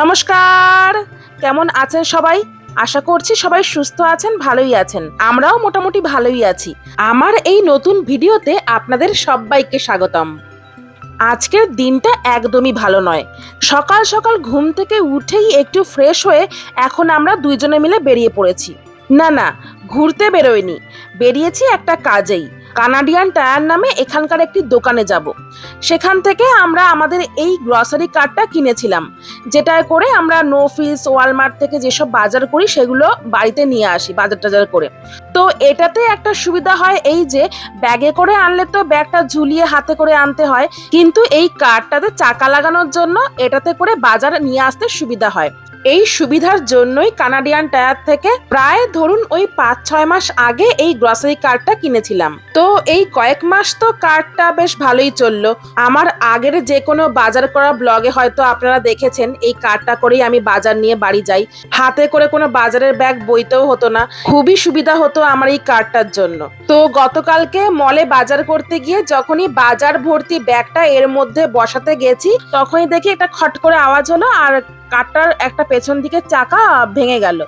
নমস্কার। কেমন আছেন সবাই? আশা করছি সবাই সুস্থ আছেন, ভালোই আছেন। আমরাও মোটামুটি ভালোই আছি। আমার এই নতুন ভিডিওতে আপনাদের সবাইকে স্বাগতম। আজকের দিনটা একদমই ভালো নয়। সকাল সকাল ঘুম থেকে উঠেই একটু ফ্রেশ হয়ে এখন আমরা দুইজনে মিলে বেরিয়ে পড়েছি। না না, ঘুরতে বেরোয়নি বেরিয়েছি একটা কাজেই। কানাডিয়ান টায়ার নামে এখানকার একটি দোকানে যাব। সেখান থেকে আমরা আমাদের এই গ্রসারি কার্ডটা কিনেছিলাম, যেটায় করে আমরা নো ফিস ওয়ালমার্ট থেকে যেসব বাজার করি সেগুলো বাড়িতে নিয়ে আসি বাজার টাজার করে। তো এটাতে একটা সুবিধা হয় এই যে ব্যাগে করে আনলে তো ব্যাগটা ঝুলিয়ে হাতে করে আনতে হয়, কিন্তু এই কার্ডটাতে চাকা লাগানোর জন্য এটাতে করে বাজার নিয়ে আসতে সুবিধা হয়। এই সুবিধার জন্যই কানাডিয়ান টায়ার থেকে প্রায় ধরুন ওই পাঁচ, ছয় মাস আগে এই গ্রসারি কার্ডটা কিনেছিলাম। তো এই কয়েক মাস তো কার্ডটা বেশ ভালোই চলল। আমার আগের যে কোনো বাজার করা ব্লগে হয়তো আপনারা দেখেছেন, এই কার্ডটা করেই আমি বাজার নিয়ে বাড়ি যাই। হাতে করে কোনো বাজারের ব্যাগ বইতেও হতো না। খুবই সুবিধা হতো আমার এই কার্ডটার জন্য। তো গতকালকে মলে বাজার করতে গিয়ে যখনই বাজার ভর্তি ব্যাগটা এর মধ্যে বসাতে গেছি, তখনই দেখি একটা খট করে আওয়াজ হলো আর কারটার একটা পেছন দিকে চাকা ভেঙে গেল।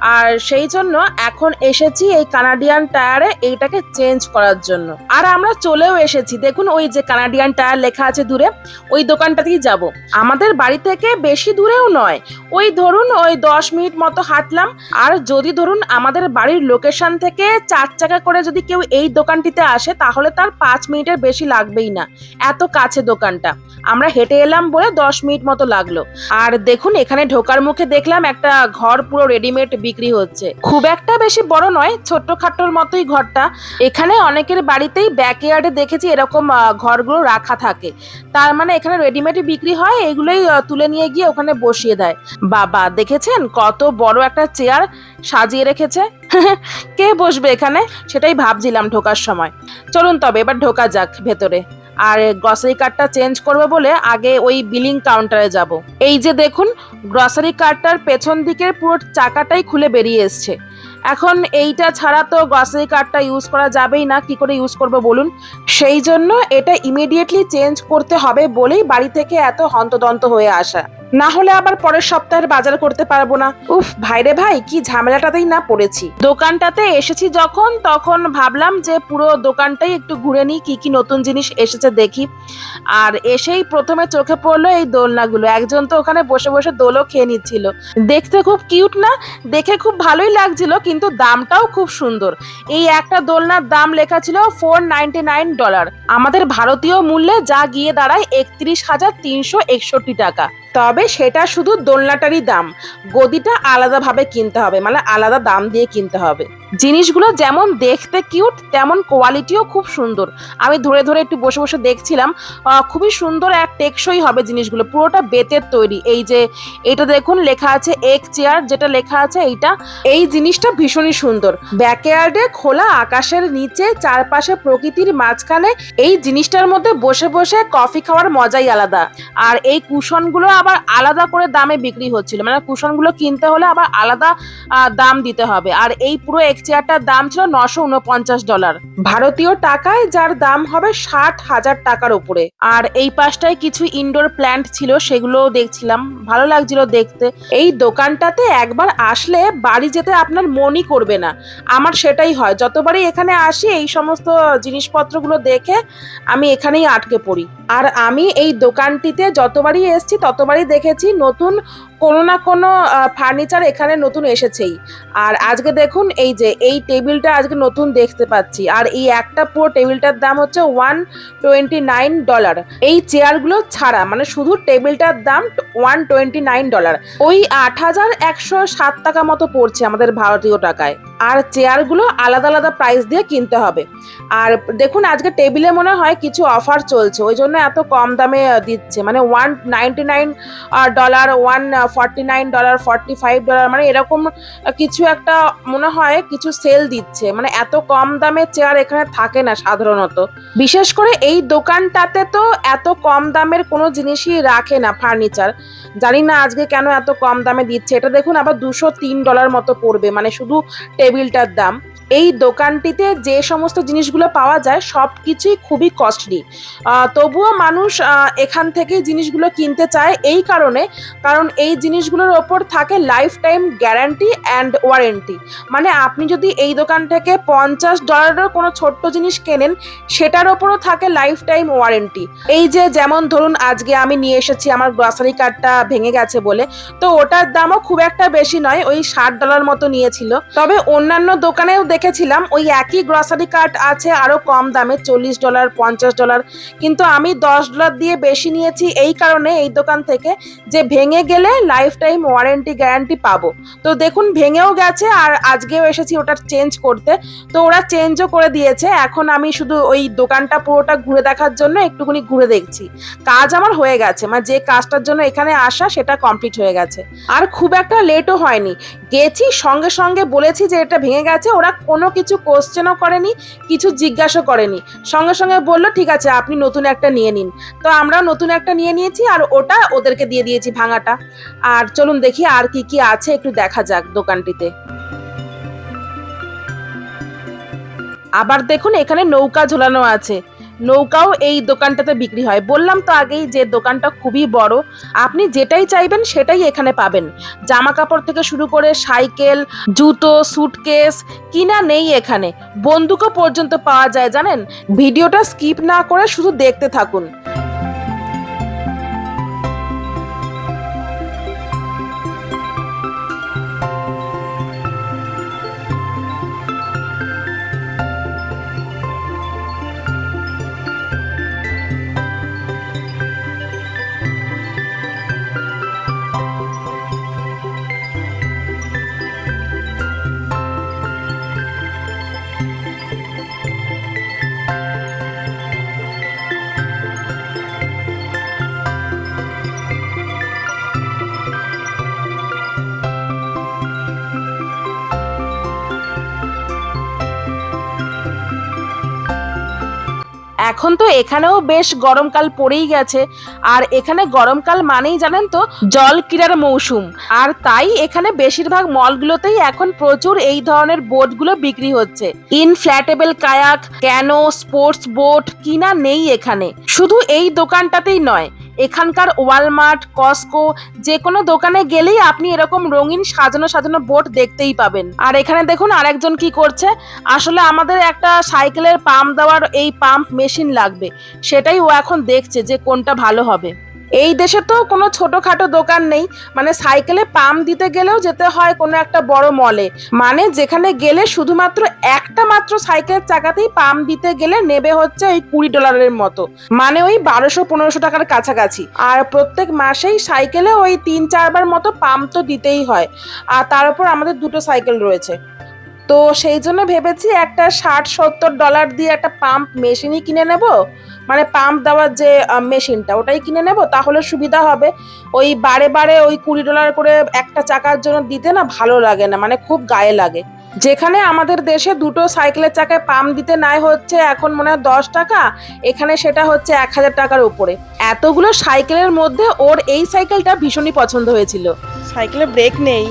আর সেই জন্য এখন এসেছি এই কানাডিয়ান টায়ারে এইটাকে চেঞ্জ করার জন্য। আর আমরা চলেও এসেছি। দেখুন ওই যে কানাডিয়ান টায়ার লেখা আছে দূরে, ওই দোকানটাতেই যাব। আমাদের বাড়ি থেকে বেশি দূরেও নয়। ওই ধরুন ওই দশ মিনিট মতো হাঁটলাম। আর যদি ধরুন আমাদের বাড়ির লোকেশন থেকে চার চাকা করে যদি কেউ এই দোকানটিতে আসে, তাহলে তার পাঁচ মিনিটের বেশি লাগবেই না। এত কাছে দোকানটা। আমরা হেঁটে এলাম বলে দশ মিনিট মতো লাগল। আর দেখুন এখানে ঢোকার মুখে দেখলাম একটা ঘর পুরো রেডিমেড বিক্রি হচ্ছে। খুব একটা বেশি বড় নয় ছোট্ট খাট্টোর মতোই ঘরটা। এখানে অনেকের বাড়িতেই ব্যাকইয়ার্ডে দেখেছি এরকম ঘরগুলো রাখা থাকে। তার মানে এখানে রেডিমেড বিক্রি হয়, এগুলোই তুলে নিয়ে গিয়ে ওখানে বসিয়ে দেয়। বাবা, দেখেছেন? কত বড় একটা চেয়ার সাজিয়ে রেখেছে। কে বসবে এখানে? সেটাই ভাবছিলাম ঢোকার সময়। চলুন তবে, এবার ঢোকা যাক ভেতরে। আর গ্রসারি কার্ডটা চেঞ্জ করবে বলে আগে ওই বিলিং কাউন্টারে যাব। এই যে দেখুন গ্রসারি কার্ডটার পেছন দিকের পুরো চাকাটাই খুলে বেরিয়ে এসছে। এখন এইটা ছাড়া তো গ্রসারি কার্ডটা ইউজ করা যাবেই না, কি করে ইউজ করব বলুন? সেই জন্য এটা ইমিডিয়েটলি চেঞ্জ করতে হবে বলেই বাড়ি থেকে এত হন্তদন্ত হয়ে আসা। না হলে আবার পরের সপ্তাহের বাজার করতে পারব না। উফ ভাইরে ভাই, কি ঝামেলাটাতেই না পড়েছি। দোকানটাতে এসেছি যখন, তখন ভাবলাম যে পুরো দোকানটাই একটু ঘুরে নিই, কি কি নতুন জিনিস এসেছে দেখি। আর এসেই প্রথমে চোখে পড়ল এই দোলনাগুলো। একজন তো ওখানে বসে বসে দোলও খেয়ে নিচ্ছিল। দেখতে খুব কিউট না? দেখে খুব ভালোই লাগছিল, কিন্তু দামটাও খুব সুন্দর। এই একটা দোলনার দাম লেখা ছিল ফোর নাইনটি নাইন ডলার আমাদের ভারতীয় মূল্যে যা গিয়ে দাঁড়ায় একত্রিশ হাজার তিনশো একষট্টি টাকা। তবে সেটা শুধু দোলনাটারই দাম। গদিটা আলাদাভাবে কিনতে হবে মানে আলাদা দাম দিয়ে কিনতে হবে। জিনিসগুলো যেমন দেখতে কিউট তেমন কোয়ালিটিও খুব সুন্দর। আমি ধরে ধরে একটু বসে বসে দেখছিলাম খুবই সুন্দর এক টেকসই হবে জিনিসগুলো, পুরোটা বেতের তৈরি। এই যে, এটা দেখুন, লেখা আছে এক চেয়ার যেটা লেখা আছে এইটা। এই জিনিসটা ভীষণই সুন্দর। ব্যাকয়ার্ডে খোলা আকাশের নিচে, চারপাশে প্রকৃতির মাঝখানে, এই জিনিসটার মধ্যে বসে বসে কফি খাওয়ার মজাই আলাদা। আর এই কুশনগুলো আবার আলাদা করে দামে বিক্রি হচ্ছিল। মানে কুশনগুলো কিনতে হলে আবার আলাদা দাম দিতে হবে। আর এই পুরো এক চেয়ারটার দাম ছিল নশো উনপঞ্চাশ ডলার। ভারতীয় টাকায় যার দাম হবে ষাট হাজার টাকার উপরে। আর এই পাশটায় কিছু ইনডোর প্ল্যান্ট ছিল, সেগুলোও দেখছিলাম। ভালো লাগছিল দেখতে। এই দোকানটাতে একবার আসলে বাড়ি যেতে আপনার মনই করবে না। আমার সেটাই হয়, যতবারই এখানে আসি, এই সমস্ত জিনিসপত্রগুলো দেখে আমি এখানেই আটকে পড়ি। আর আমি এই দোকানটিতে যতবারই এসেছি, ততবারই দেখেছি নতুন কোনো না কোনো ফার্নিচার এখানে নতুন এসেছেই। আর আজকে দেখুন, এই যে এই টেবিলটা আজকে নতুন দেখতে পাচ্ছি। আর এই একটা পুরো টেবিলটার দাম হচ্ছে ওয়ান টোয়েন্টি নাইন ডলার এই চেয়ারগুলো ছাড়া মানে শুধু টেবিলটার দাম ওয়ান টোয়েন্টি নাইন ডলার ওই আট হাজার একশো সাত টাকা মতো পড়ছে আমাদের ভারতীয় টাকায়। আর চেয়ারগুলো আলাদা আলাদা প্রাইস দিয়ে কিনতে হবে। আর দেখুন, আজকে টেবিলে মনে হয় কিছু অফার চলছে, ওই জন্য এত কম দামে দিচ্ছে। মানে one ninety nine dollar one forty nine dollar forty five dollar মানে এরকম কিছু একটা মনে হয় কিছু সেল দিচ্ছে। মানে এত কম দামে চেয়ার এখানে থাকে না সাধারণত। বিশেষ করে এই দোকানটাতে তো এত কম দামের কোনো জিনিসই রাখে না ফার্নিচার জানি না আজকে কেন এত কম দামে দিচ্ছে। এটা দেখুন, আবার দুশো তিন ডলার মতো পড়বে। মানে শুধু টেবিলটার দাম? এই দোকানটিতে যে সমস্ত জিনিসগুলো পাওয়া যায় সব কিছুই খুবই কস্টলি তবুও মানুষ এখান থেকে জিনিসগুলো কিনতে চায় এই কারণে, কারণ এই জিনিসগুলোর ওপর থাকে life time guarantee and warranty মানে আপনি যদি এই দোকান থেকে পঞ্চাশ ডলারেরও কোনো ছোট্ট জিনিস কেনেন, সেটার ওপরও থাকে লাইফ টাইম ওয়ারেন্টি এই যে যেমন ধরুন, আজকে আমি নিয়ে এসেছি, আমার গ্রসারি কার্ডটা ভেঙে গেছে বলে, তো ওটার দামও খুব একটা বেশি নয়, ওই ষাট ডলার মতো নিয়েছিল। তবে অন্যান্য দোকানেও দেখেছিলাম, ওই একই গ্রসারি কার্ড আছে আরও কম দামে, চল্লিশ ডলার পঞ্চাশ ডলার কিন্তু আমি দশ ডলার দিয়ে বেশি নিয়েছি এই কারণে এই দোকান থেকে যে ভেঙে গেলে লাইফ টাইম ওয়ারেন্টি গ্যারান্টি পাবো। তো দেখুন, ভেঙেও গেছে আর আজকেও এসেছি ওটা চেঞ্জ করতে। তো ওরা চেঞ্জও করে দিয়েছে। এখন আমি শুধু ওই দোকানটা পুরোটা ঘুরে দেখার জন্য একটুখানি ঘুরে দেখছি। কাজ আমার হয়ে গেছে মানে যে কাজটার জন্য এখানে আসা সেটা কমপ্লিট হয়ে গেছে। আর খুব একটা লেটও হয়নি। গেছি সঙ্গে সঙ্গে বলেছি যে এটা ভেঙে গেছে, ওরা কোনো কিছু কোশ্চেনও করেনি, কিছু জিজ্ঞাসা করেনি। সঙ্গে সঙ্গে বলল, ঠিক আছে, আপনি নতুন একটা নিয়ে নিন। তো আমরাও নতুন একটা নিয়ে নিয়েছি আর ওটা ওদেরকে দিয়ে দিয়েছি ভাঙাটা। আর চলুন দেখি আর কি কি আছে, একটু দেখা যাক দোকানটিতে। আবার দেখুন, এখানে নৌকা ঝোলানো আছে। নৌকাও এই দোকানটাতে বিক্রি হয়। বললাম তো আগেই যে দোকানটা খুবই বড়। আপনি যেটাই চাইবেন সেটাই এখানে পাবেন। জামা কাপড় থেকে শুরু করে সাইকেল, জুতো সুটকেস কিনা নেই এখানে। বন্দুকও পর্যন্ত পাওয়া যায়, জানেন? ভিডিওটা স্কিপ না করে শুধু দেখতে থাকুন। এখন তো এখানেও বেশ গরমকাল পড়েই গেছে। আর এখানে গরমকাল মানেই জানেন তো, জল ক্রীড়ার মৌসুম। আর তাই এখানে বেশিরভাগ মলগুলোতেই এখন প্রচুর এই ধরনের বোটগুলো বিক্রি হচ্ছে। Inflatable kayak canoe sports boat কিনা নেই এখানে। শুধু এই দোকানটাতেই নয় এখানকার ওয়ালমার্ট, কস্কো যে কোনো দোকানে গেলেই আপনি এরকম রঙিন সাজানো সাজানো বোর্ড দেখতেই পাবেন। আর এখানে দেখুন আরেকজন কি করছে। আসলে আমাদের একটা সাইকেলের পাম্প দেওয়ার এই পাম্প মেশিন লাগবে। সেটাই ও এখন দেখছে যে কোনটা ভালো হবে। এই দেশে তো কোনো ছোটখাটো দোকান নেই। মানে সাইকেলে পাম্প দিতে গেলেও যেতে হয় কোনো একটা বড় মলে। মানে যেখানে গেলে শুধুমাত্র একটা মাত্র সাইকেলের চাকাতেই পাম্প দিতে গেলে নেবে হচ্ছে ওই কুড়ি ডলারের মতো। মানে ওই বারোশো পনেরোশো টাকার কাছাকাছি। আর প্রত্যেক মাসেই সাইকেলে ওই তিন চারবার মতো পাম্প তো দিতেই হয়। আর তার উপর আমাদের দুটো সাইকেল রয়েছে। তো সেই জন্য ভেবেছি একটা ষাট সত্তর ডলার দিয়ে একটা পাম্প মেশিনই কিনে নেব। মানে পাম্প দেওয়ার যে মেশিনটা ওটাই কিনে নেব, তাহলে সুবিধা হবে। ওই বারে বারে ওই কুড়ি ডলার করে একটা চাকার জন্য দিতে না ভালো লাগে না মানে খুব গায়ে লাগে। যেখানে আমাদের দেশে দুটো সাইকেলের চাকায় পাম্প দিতে নাই হচ্ছে এখন মনে হয় দশ টাকা, এখানে সেটা হচ্ছে এক হাজার টাকার উপরে। এতগুলো সাইকেলের মধ্যে ওর এই সাইকেলটা ভীষণই পছন্দ হয়েছিল। সাইকেলে ব্রেক নেই।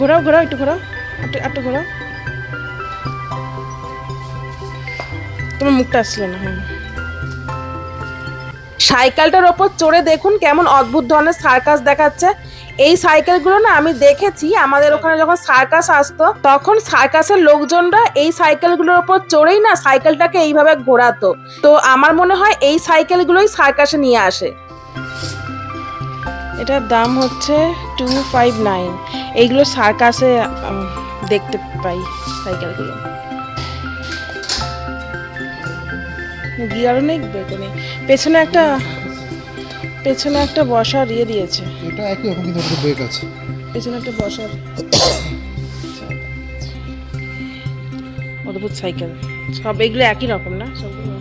ঘোরাও ঘোরাও, একটু ঘোরাও। একটু ঘোরাও তোমার মুখটা আসছিল না হ্যাঁ সাইকেলটার ওপর চড়ে দেখুন কেমন অদ্ভুত ধরনের সার্কাস দেখাচ্ছে। এই সাইকেলগুলো না আমি দেখেছি, আমাদের ওখানে যখন সার্কাস আসতো, তখন সার্কাসের লোকজনরা এই সাইকেলগুলোর ওপর চড়েই না সাইকেলটাকে এইভাবে ঘোরাতো। তো আমার মনে হয় এই সাইকেলগুলোই সার্কাসে নিয়ে আসে। এটার দাম হচ্ছে টু ফাইভ নাইন এইগুলো সার্কাসে দেখতে পাই সাইকেলগুলো। গিয়ারও নেই ব্রেকও নেই পেছনে একটা পেছনে একটা বসার ইয়ে দিয়েছে। এটা একই রকম কিন্তু ওটাতে ব্রেক আছে। পেছনে একটা বসার অদ্ভুত সাইকেল। সব এগুলো একই রকম না? সবগুলো?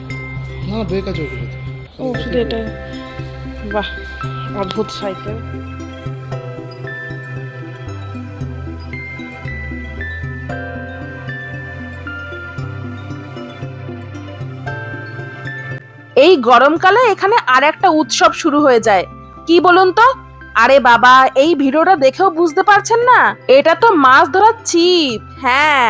না ব্রেক আছে ওগুলোতে। ও শুধু এটা। বাহ অদ্ভুত সাইকেল। এই গরমকালে এখানে আর একটা উৎসব শুরু হয়ে যায়। কি বলুন তো? আরে বাবা, এই ভিডিওটা দেখেও বুঝতে পারছেন না? এটা তো মাছ ধরার ছিপ। হ্যাঁ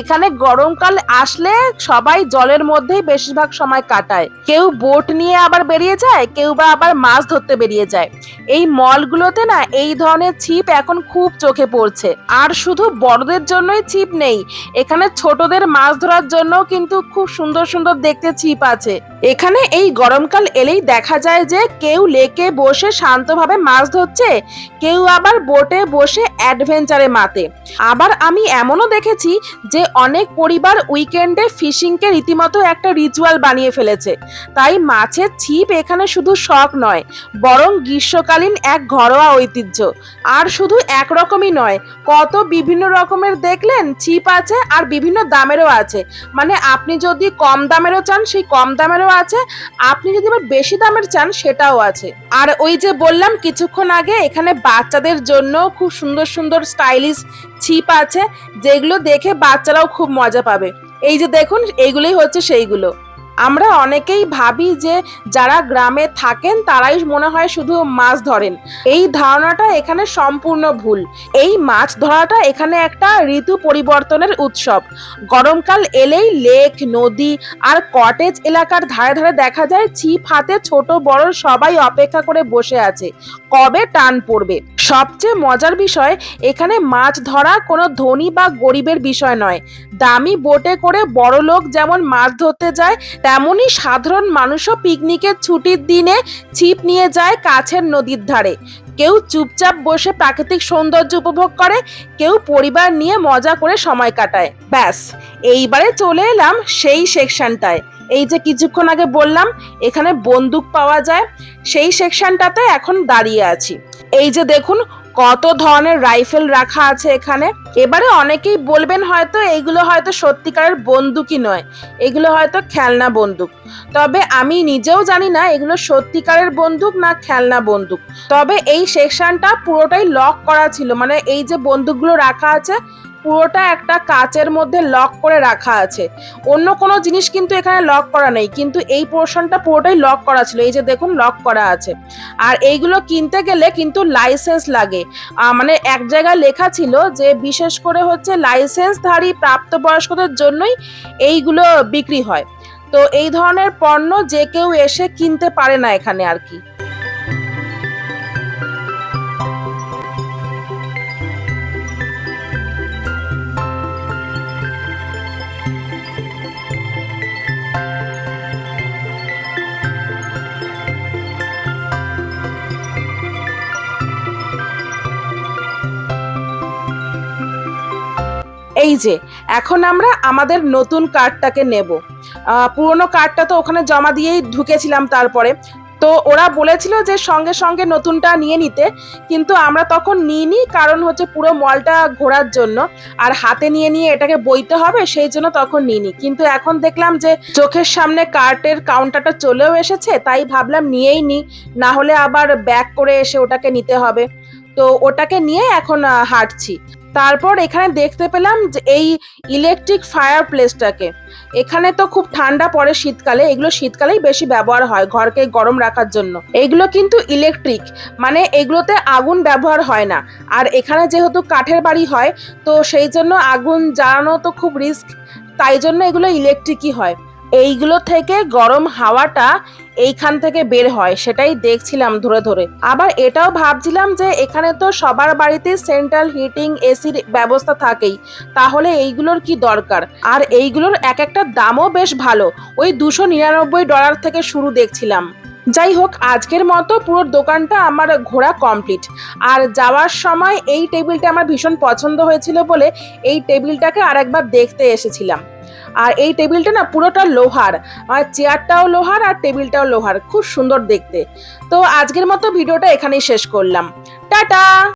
এখানে গরমকাল আসলে সবাই জলের মধ্যেই বেশিরভাগ সময় কাটায়। কেউ বোট নিয়ে আবার বেরিয়ে যায়, কেউ বা আবার মাছ ধরতে বেরিয়ে যায়। এই মলগুলোতে না, এই ধরনের ছিপ এখন খুব চোখে পড়ছে। আর শুধু বড়দের জন্যই ছিপ নেই, এখানে ছোটদের মাছ ধরার জন্য কিন্তু খুব সুন্দর সুন্দর দেখতে ছিপ আছে। এখানে এই গরমকাল এলেই দেখা যায় যে কেউ লেকে বসে শান্তভাবে মাছ ধরছে, কেউ আবার বোটে বসে অ্যাডভেঞ্চারে মাতে। আবার আমি এমনও দেখেছি যে অনেক পরিবার উইকেন্ডে ফিশিংকে রীতিমতো একটা রিচুয়াল বানিয়ে ফেলেছে। তাই মাছের ছিপ এখানে শুধু শখ নয়, বরং গ্রীষ্মকালীন এক ঘরোয়া ঐতিহ্য। আর শুধু একরকমই নয়, কত বিভিন্ন রকমের দেখলেন ছিপ আছে আর বিভিন্ন দামেরও আছে। মানে আপনি যদি কম দামেরও চান, সেই কম দামেরও আছে। আপনি যদি আবার বেশি দামের চান, সেটাও আছে। আর ওই যে বললাম, কিছুক্ষণ আগে এখানে বাচ্চাদের জন্য খুব সুন্দর সুন্দর স্টাইলিশ ছিপ আছে যেগুলো দেখে বাচ্চারাও খুব মজা পাবে। এই যে দেখুন এইগুলোই হচ্ছে সেইগুলো। আমরা অনেকেই ভাবি যে যারা গ্রামে থাকেন তারাই মনে হয় শুধু মাছ ধরেন। এই ধারণাটা এখানে সম্পূর্ণ ভুল। এই মাছ ধরাটা এখানে একটা ঋতু পরিবর্তনের উৎসব। গরমকাল এলেই লেক, নদী আর কটেজ এলাকার ধারে ধারে দেখা যায় ছিপ হাতে ছোট বড় সবাই অপেক্ষা করে বসে আছে, কবে টান পড়বে? সবচেয়ে মজার বিষয়, এখানে মাছ ধরা কোনো ধনী বা গরিবের বিষয় নয়। দামি বোটে করে বড় লোক যেমন মাছ ধরতে যায় তেমনই সাধারণ মানুষও পিকনিকের ছুটির দিনে ছিপ নিয়ে যায় কাছের নদীর ধারে। কেউ চুপচাপ বসে প্রাকৃতিক সৌন্দর্য উপভোগ করে, কেউ পরিবার নিয়ে মজা করে সময় কাটায়। ব্যাস, এইবারে চলে এলাম সেই সেকশনটায়। এই যে কিছুক্ষণ আগে বললাম, এখানে বন্দুক পাওয়া যায়। সেই সেকশনটাতে এখন দাঁড়িয়ে আছি। এই যে দেখুন কত ধরনের রাইফেল রাখা আছে এখানে? এবারে অনেকেই বলবেন হয়তো এইগুলো হয়তো সত্যিকারের বন্দুকই নয়। এগুলো হয়তো খেলনা বন্দুক। তবে আমি নিজেও জানি না এগুলো সত্যিকারের বন্দুক না খেলনা বন্দুক। তবে এই সেকশনটা পুরোটাই লক করা ছিল। মানে এই যে বন্দুকগুলো রাখা আছে পুরোটা একটা কাচের মধ্যে লক করে রাখা আছে। অন্য কোনো জিনিস কিন্তু এখানে লক করা নেই, কিন্তু এই পোর্শনটা পুরোটাই লক করা ছিল, এই যে দেখুন লক করা আছে। আর এইগুলো কিনতে গেলে কিন্তু লাইসেন্স লাগে। মানে এক জায়গায় লেখা ছিল যে বিশেষ করে হচ্ছে লাইসেন্সধারী প্রাপ্তবয়স্কদের জন্যই এইগুলো বিক্রি হয়। তো এই ধরনের পণ্য যে কেউ এসে কিনতে পারে না এখানে আর কি। এই যে, এখন আমরা আমাদের নতুন কার্ডটাকে নেব। পুরোনো কার্ডটা তো ওখানে জমা দিয়েই ঢুকেছিলাম তারপরে। তো ওরা বলেছিল যে সঙ্গে সঙ্গে নতুনটা নিয়ে নিতে, কিন্তু আমরা তখন নিইনি কারণ হচ্ছে পুরো মলটা ঘোরার জন্য। আর হাতে নিয়ে নিয়ে এটাকে বইতে হবে, সেই জন্য তখন নিইনি। কিন্তু এখন দেখলাম যে চোখের সামনে কার্টের কাউন্টারটা চলেও এসেছে, তাই ভাবলাম নিয়েই নি। না হলে আবার ব্যাক করে এসে ওটাকে নিতে হবে। তো ওটাকে নিয়ে এখন হাঁটছি। তারপর এখানে দেখতে পেলাম যে এই ইলেকট্রিক ফায়ার প্লেসটাকে এখানে তো খুব ঠান্ডা পড়ে শীতকালে, এগুলো শীতকালেই বেশি ব্যবহার হয় ঘরকে গরম রাখার জন্য। এগুলো কিন্তু ইলেকট্রিক মানে এগুলোতে আগুন ব্যবহার হয় না। আর এখানে যেহেতু কাঠের বাড়ি হয়, তো সেই জন্য আগুন জ্বালানো তো খুব রিস্ক তাই জন্য এগুলো ইলেকট্রিকই হয়। এইগুলো থেকে গরম হাওয়াটা এইখান থেকে বের হয়, সেটাই দেখছিলাম ধরে ধরে। আবার এটাও ভাবছিলাম যে এখানে তো সবার বাড়িতে সেন্ট্রাল হিটিং এসির ব্যবস্থা থাকেই, তাহলে এইগুলোর কি দরকার? আর এইগুলোর এক একটা দামও বেশ ভালো, ওই দুশো নিরানব্বই ডলার থেকে শুরু দেখছিলাম। যাই হোক, আজকের মতো পুরো দোকানটা আমার ঘোরা কমপ্লিট আর যাওয়ার সময় এই টেবিলটা আমার ভীষণ পছন্দ হয়েছিল বলে এই টেবিলটাকে আরেকবার দেখতে এসেছিলাম। আর এই টেবিলটা না পুরোটা লোহার, আর চেয়ারটাও লোহার আর টেবিলটাও লোহার, খুব সুন্দর দেখতে। তো আজকের মতো ভিডিওটা এখানেই শেষ করলাম। টাটা!